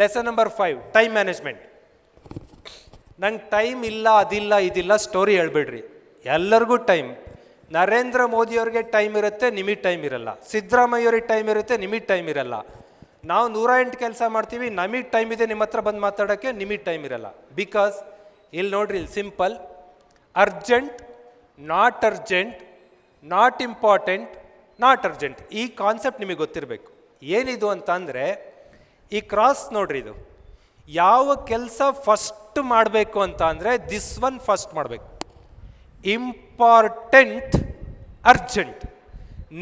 Lesson number five time management ನಂಗೆ time ಇಲ್ಲ, ಅದಿಲ್ಲ, ಇದಿಲ್ಲ ಸ್ಟೋರಿ ಹೇಳ್ಬಿಡ್ರಿ. ಎಲ್ಲರಿಗೂ ಟೈಮ್ ನರೇಂದ್ರ ಮೋದಿಯವ್ರಿಗೆ ಟೈಮ್ ಇರುತ್ತೆ, ನಿಮಗೆ ಟೈಮ್ ಇರಲ್ಲ. ಸಿದ್ದರಾಮಯ್ಯವ್ರಿಗೆ ಟೈಮ್ ಇರುತ್ತೆ, ನಿಮಗೆ ಟೈಮ್ ಇರಲ್ಲ. ನಾವು ನೂರ ಎಂಟು ಕೆಲಸ ಮಾಡ್ತೀವಿ, ನಮಗೆ ಟೈಮ್ ಇದೆ ನಿಮ್ಮ ಹತ್ರ ಬಂದು ಮಾತಾಡೋಕ್ಕೆ ನಿಮಗೆ ಟೈಮ್ ಇರಲ್ಲ. ಬಿಕಾಸ್ ಇಲ್ಲಿ ನೋಡ್ರಿ ಇಲ್ಲಿ simple urgent not urgent not important not urgent ಈ ಕಾನ್ಸೆಪ್ಟ್ ನಿಮಗೆ ಗೊತ್ತಿರಬೇಕು. ಏನಿದು ಅಂತ ಅಂದರೆ ಈ ಕ್ರಾಸ್ ನೋಡ್ರಿ ಇದು. ಯಾವ ಕೆಲಸ ಫಸ್ಟ್ ಮಾಡಬೇಕು ಅಂತ ಅಂದರೆ ದಿಸ್ ಒನ್ ಫಸ್ಟ್ ಮಾಡಬೇಕು. ಇಂಪಾರ್ಟೆಂಟ್ ಅರ್ಜೆಂಟ್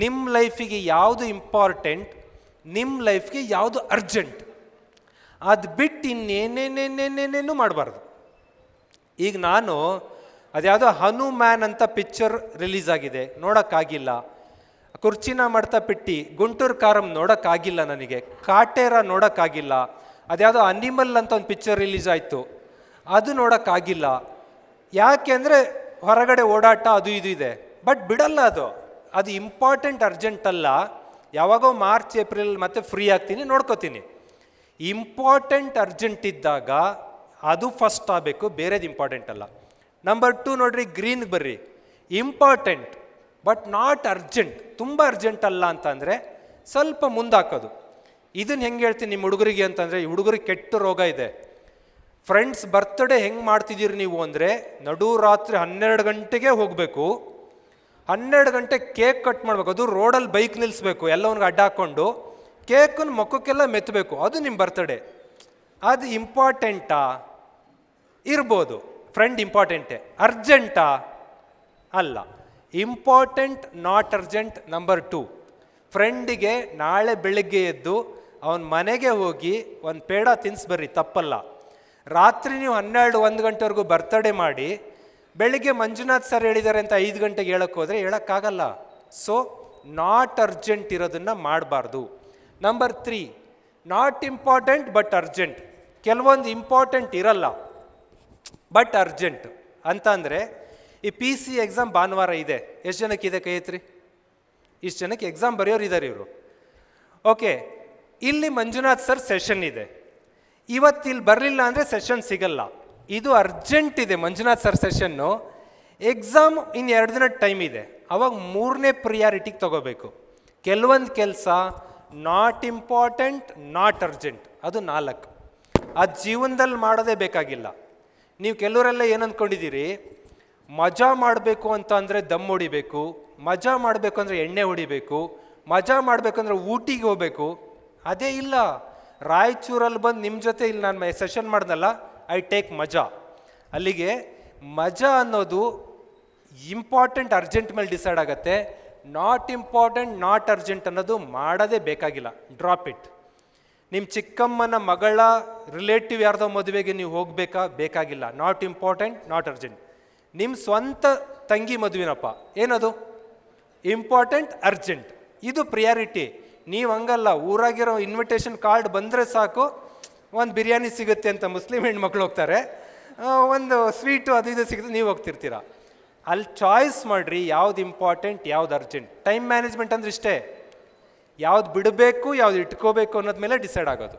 ನಿಮ್ಮ ಲೈಫಿಗೆ ಯಾವುದು ಇಂಪಾರ್ಟೆಂಟ್ ನಿಮ್ಮ ಲೈಫ್ಗೆ ಯಾವುದು ಅರ್ಜೆಂಟ್ ಅದು ಬಿಟ್ಟು ಇನ್ನೇನೇನೇನೇನೇನೇನು ಮಾಡಬಾರ್ದು. ಈಗ ನಾನು ಅದ್ಯಾವುದೋ ಹನುಮ್ಯಾನ್ ಅಂತ ಪಿಕ್ಚರ್ ರಿಲೀಸ್ ಆಗಿದೆ, ನೋಡೋಕ್ಕಾಗಿಲ್ಲ. ಕುರ್ಚಿನ ಮಾಡ್ತಾ ಪಿಟ್ಟಿ ಗುಂಟೂರು ಕಾರಂ ನೋಡೋಕ್ಕಾಗಿಲ್ಲ ನನಗೆ, ಕಾಟೇರ ನೋಡೋಕ್ಕಾಗಿಲ್ಲ. ಅದ್ಯಾವುದೋ ಅನಿಮಲ್ ಅಂತ ಒಂದು ಪಿಕ್ಚರ್ ರಿಲೀಸ್ ಆಯಿತು. ಅದು ನೋಡೋಕ್ಕಾಗಿಲ್ಲ. ಯಾಕೆ ಅಂದರೆ ಹೊರಗಡೆ ಓಡಾಟ ಅದು ಇದು ಇದೆ. ಬಟ್ ಬಿಡಲ್ಲ ಅದು. ಅದು ಇಂಪಾರ್ಟೆಂಟ್ ಅರ್ಜೆಂಟ್ ಅಲ್ಲ. ಯಾವಾಗೋ ಮಾರ್ಚ್, ಏಪ್ರಿಲ್ ಮತ್ತೆ ಫ್ರೀ ಆಗ್ತೀನಿ, ನೋಡ್ಕೋತೀನಿ. ಇಂಪಾರ್ಟೆಂಟ್ ಅರ್ಜೆಂಟ್ ಇದ್ದಾಗ ಅದು ಫಸ್ಟ್ ಆಗಬೇಕು, ಬೇರೆದು ಇಂಪಾರ್ಟೆಂಟ್ ಅಲ್ಲ. ನಂಬರ್ ಟು ನೋಡ್ರಿ ಗ್ರೀನ್ ಬರ್ರಿ. ಇಂಪಾರ್ಟೆಂಟ್ ಬಟ್ ನಾಟ್ ಅರ್ಜೆಂಟ್, ತುಂಬ ಅರ್ಜೆಂಟ್ ಅಲ್ಲ ಅಂತಂದರೆ ಸ್ವಲ್ಪ ಮುಂದಾಕೋದು. ಇದನ್ನು ಹೆಂಗೆ ಹೇಳ್ತೀನಿ ನಿಮ್ಮ ಹುಡುಗರಿಗೆ ಅಂತಂದರೆ, ಈ ಹುಡುಗರಿಗೆ ಕೆಟ್ಟ ರೋಗ ಇದೆ. ಫ್ರೆಂಡ್ಸ್ ಬರ್ತ್ಡೇ ಹೆಂಗೆ ಮಾಡ್ತಿದ್ದೀರಿ ನೀವು ಅಂದರೆ, ನಡು ರಾತ್ರಿ ಹನ್ನೆರಡು ಗಂಟೆಗೆ ಹೋಗಬೇಕು. ಹನ್ನೆರಡು ಗಂಟೆ ಕೇಕ್ ಕಟ್ ಮಾಡಬೇಕು. ಅದು ರೋಡಲ್ಲಿ ಬೈಕ್ ನಿಲ್ಲಿಸ್ಬೇಕು ಎಲ್ಲವನ್ಗೆ ಅಡ್ಡ ಹಾಕ್ಕೊಂಡು ಕೇಕನ್ನು ಮುಖಕ್ಕೆಲ್ಲ ಮೆತ್ತಬೇಕು ಅದು ನಿಮ್ಮ ಬರ್ತ್ಡೇ ಅದು ಇಂಪಾರ್ಟೆಂಟಾ ಇರ್ಬೋದು. ಫ್ರೆಂಡ್ ಇಂಪಾರ್ಟೆಂಟೇ ಅರ್ಜೆಂಟಾ? ಅಲ್ಲ. Important not urgent number two ಫ್ರೆಂಡಿಗೆ ನಾಳೆ ಬೆಳಿಗ್ಗೆ ಎದ್ದು ಅವನ ಮನೆಗೆ ಹೋಗಿ ಒಂದು ಪೇಡ ತಿನ್ಸ್ಬರ್ರಿ ತಪ್ಪಲ್ಲ. ರಾತ್ರಿ ನೀವು ಹನ್ನೆರಡು, ಒಂದು ಗಂಟೆವರೆಗೂ ಬರ್ತಡೇ ಮಾಡಿ, ಬೆಳಿಗ್ಗೆ ಮಂಜುನಾಥ್ ಸರ್ ಹೇಳಿದ್ದಾರೆ ಅಂತ ಐದು ಗಂಟೆಗೆ ಹೇಳಕ್ಕೆ ಹೋದರೆ ಹೇಳೋಕ್ಕಾಗಲ್ಲ. ಸೊ ನಾಟ್ ಅರ್ಜೆಂಟ್ ಇರೋದನ್ನು ಮಾಡಬಾರ್ದು. Number three not important but urgent ಕೆಲವೊಂದು ಇಂಪಾರ್ಟೆಂಟ್ ಇರಲ್ಲ ಬಟ್ ಅರ್ಜೆಂಟ್ ಅಂತ ಅಂದರೆ ಈ ಪಿ ಸಿ ಎಕ್ಸಾಮ್ ಭಾನುವಾರ ಇದೆ. ಎಷ್ಟು ಜನಕ್ಕೆ ಇದೆ ಕೈ ಎತ್ರಿ ಇಷ್ಟು ಜನಕ್ಕೆ ಎಕ್ಸಾಮ್ ಬರೆಯೋರು ಇದ್ದಾರೆ ಇವರು. ಓಕೆ ಇಲ್ಲಿ ಮಂಜುನಾಥ್ ಸರ್ ಸೆಷನ್ ಇದೆ. ಇವತ್ತು ಇಲ್ಲಿ ಬರಲಿಲ್ಲ ಅಂದರೆ ಸೆಷನ್ ಸಿಗಲ್ಲ. ಇದು ಅರ್ಜೆಂಟ್ ಇದೆ ಮಂಜುನಾಥ್ ಸರ್ ಸೆಷನ್ನು ಎಕ್ಸಾಮ್ ಇನ್ನು ಎರಡು ದಿನ ಟೈಮ್ ಇದೆ. ಅವಾಗ ಮೂರನೇ ಪ್ರಿಯಾರಿಟಿಗೆ ತಗೋಬೇಕು. ಕೆಲವೊಂದು ಕೆಲಸ ನಾಟ್ ಇಂಪಾರ್ಟೆಂಟ್ ನಾಟ್ ಅರ್ಜೆಂಟ್ ಅದು ನಾಲ್ಕು. ಅದು ಜೀವನದಲ್ಲಿ ಮಾಡೋದೇ ಬೇಕಾಗಿಲ್ಲ. ನೀವು ಕೆಲವರೆಲ್ಲ ಏನು ಅಂದ್ಕೊಂಡಿದ್ದೀರಿ ಮಜಾ ಮಾಡಬೇಕು ಅಂತ ಅಂದರೆ ದಮ್ ಹೊಡಿಬೇಕು, ಮಜಾ ಮಾಡಬೇಕು ಅಂದರೆ ಎಣ್ಣೆ ಹೊಡಿಬೇಕು, ಮಜಾ ಮಾಡಬೇಕು ಅಂದರೆ ಊಟಿಗೆ ಹೋಗಬೇಕು. ಅದೇ ಇಲ್ಲ. ರಾಯಚೂರಲ್ಲಿ ಬಂದು ನಿಮ್ಮ ಜೊತೆ ಇಲ್ಲಿ ನಾನು ಸೆಷನ್ ಮಾಡ್ದಲ್ಲ ಐ ಟೇಕ್ ಮಜಾ. ಅಲ್ಲಿಗೆ ಮಜಾ ಅನ್ನೋದು ಇಂಪಾರ್ಟೆಂಟ್ ಅರ್ಜೆಂಟ್ ಮೇಲೆ ಡಿಸೈಡ್ ಆಗುತ್ತೆ. ನಾಟ್ ಇಂಪಾರ್ಟೆಂಟ್ ನಾಟ್ ಅರ್ಜೆಂಟ್ ಅನ್ನೋದು ಮಾಡೋದೇ ಬೇಕಾಗಿಲ್ಲ. ಡ್ರಾಪ್ ಇಟ್ ನಿಮ್ಮ ಚಿಕ್ಕಮ್ಮನ ಮಗಳ ರಿಲೇಟಿವ್ ಯಾರ್ದೋ ಮದುವೆಗೆ ನೀವು ಹೋಗಬೇಕಾ? ಬೇಕಾಗಿಲ್ಲ. ನಾಟ್ ಇಂಪಾರ್ಟೆಂಟ್ ನಾಟ್ ಅರ್ಜೆಂಟ್ ನಿಮ್ಮ ಸ್ವಂತ ತಂಗಿ ಮದುವೆನಪ್ಪ. ಏನದು? ಇಂಪಾರ್ಟೆಂಟ್ ಅರ್ಜೆಂಟ್ ಇದು ಪ್ರಿಯಾರಿಟಿ ನೀವು ಹಂಗಲ್ಲ, ಊರಾಗಿರೋ ಇನ್ವಿಟೇಷನ್ ಕಾರ್ಡ್ ಬಂದರೆ ಸಾಕು. ಒಂದು ಬಿರಿಯಾನಿ ಸಿಗುತ್ತೆ ಅಂತ ಮುಸ್ಲಿಂ ಹೆಣ್ಮಕ್ಳು ಹೋಗ್ತಾರೆ. ಒಂದು ಸ್ವೀಟು ಅದು ಇದು ಸಿಗುತ್ತೆ, ನೀವು ಹೋಗ್ತಿರ್ತೀರ. ಅಲ್ಲಿ ಚಾಯ್ಸ್ ಮಾಡಿರಿ, ಯಾವ್ದು ಇಂಪಾರ್ಟೆಂಟ್ ಯಾವ್ದು ಅರ್ಜೆಂಟ್ ಟೈಮ್ ಮ್ಯಾನೇಜ್ಮೆಂಟ್ ಅಂದ್ರೆ ಇಷ್ಟೇ. ಯಾವ್ದು ಬಿಡಬೇಕು, ಯಾವ್ದು ಇಟ್ಕೋಬೇಕು ಅನ್ನೋದ ಮೇಲೆ ಡಿಸೈಡ್ ಆಗೋದು.